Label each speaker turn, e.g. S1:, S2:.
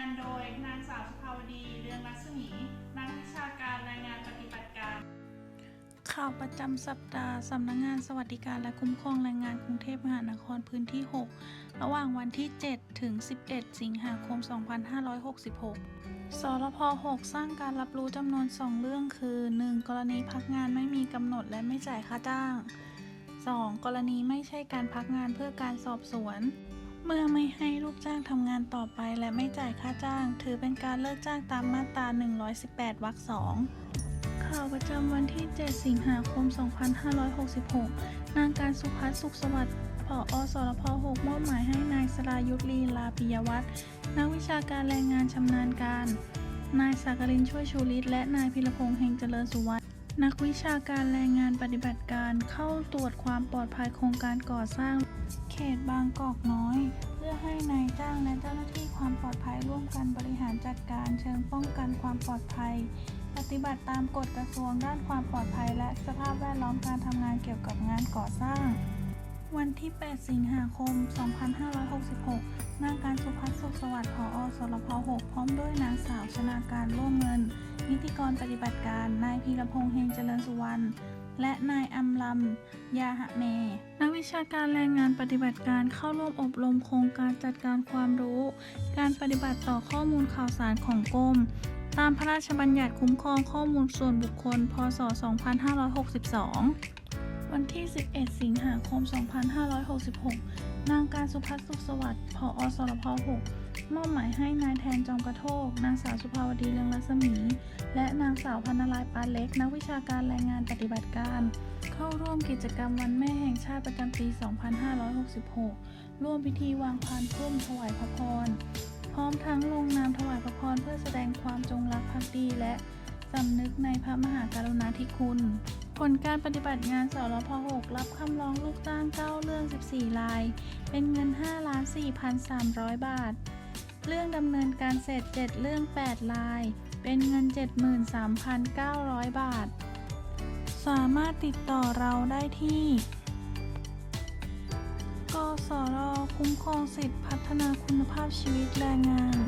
S1: านโดยนางสาวสุภาวดีเรืองรัศมีนักวิชาการรายงานปฏิบัติการ
S2: ข่าวประจำสัปดาห์สำนักงงานสวัสดิการและคุ้มครองแรงงานกรุงเทพมหานครพื้นที่ 6 ระหว่างวันที่ 7 ถึง 11 สิงหาคม 2566สรพ6สร้างการรับรู้จำนวน 2 เรื่องคือ 1. กรณีพักงานไม่มีกำหนดและไม่จ่ายค่าจ้าง 2. กรณีไม่ใช่การพักงานเพื่อการสอบสวน เมื่อไม่ให้ลูกจ้างทำงานต่อไปและไม่จ่ายค่าจ้าง ถือเป็นการเลิกจ้างตามมาตรา 118 วรรค 2 ข่าวประจำวันที่ 7 สิงหาคม 2566 นางการสุพัฒสุขสวัสดิ์ผอสรพ6มอบหมายให้นายสรายุทธลีลาปิยวัฒน์นักวิชาการแรงงานชำนาญการ นายสักกรินช่วยชูฤทธิ์และนายพิรพงษ์เฮงเจริญสุวรรณนักวิชาการแรงงานปฏิบัติการเข้าตรวจความปลอดภัยโครงการก่อสร้าง เขตบางกอกน้อย เพื่อให้นายจ้างและเจ้าหน้าที่ความปลอดภัยร่วมกันบริหารจัดการเชิงป้องกันความปลอดภัย ปฏิบัติตามกฎกระทรวงด้านความปลอดภัย และสภาพแวดล้อมการทำงานเกี่ยวกับงานก่อสร้าง วันที่ 8 สิงหาคม 2566 นางการสุพัฒน์สุขสวัสดิ์ผอสรพ6พร้อมด้วยนางสาวชนาการร่วมเงิน นิติกรปฏิบัติการ นายพีรพงษ์เฮงเจริญสุวรรณ และนายอัมลำยาหะเน นักวิชาการแรงงานปฏิบัติการเข้าร่วมอบรมโครงการจัดการความรู้ การปฏิบัติต่อข้อมูลข่าวสารของกรม ตามพระราชบัญญัติคุ้มครองข้อมูลส่วนบุคคล พศ 2562 วันที่ 11 สิงหาคม 2566 นางการสุพัฒสุขสวัสดิ์ผอสรพ 6 มอบหมายให้นายแทนจอมกระโทก นางสาวสุภาวดีเรืองรัศมี และนางสาวพันนลายปานเล็ก นักวิชาการแรงงานปฏิบัติการ เข้าร่วมกิจกรรมวันแม่แห่งชาติประจำปี 2566 ร่วมพิธีวางพานพุ่มถวายพระพร พร้อมทั้งลงนามถวายพระพรเพื่อแสดงความจงรักภักดีและสำนึกในพระมหากรุณาธิคุณ ผลการปฏิบัติงานสรพ6รับคำร้องลูกจ้าง 9 เรื่อง 14 ราย เป็นเงิน 5 4,300 บาท เรื่องดำเนินการเสร็จ 7 เรื่อง 8 ลาย เป็นเงิน 73,900 บาท สามารถติดต่อเราได้ที่ กสรคุ้มครองสิทธิพัฒนาคุณภาพชีวิตแรงงาน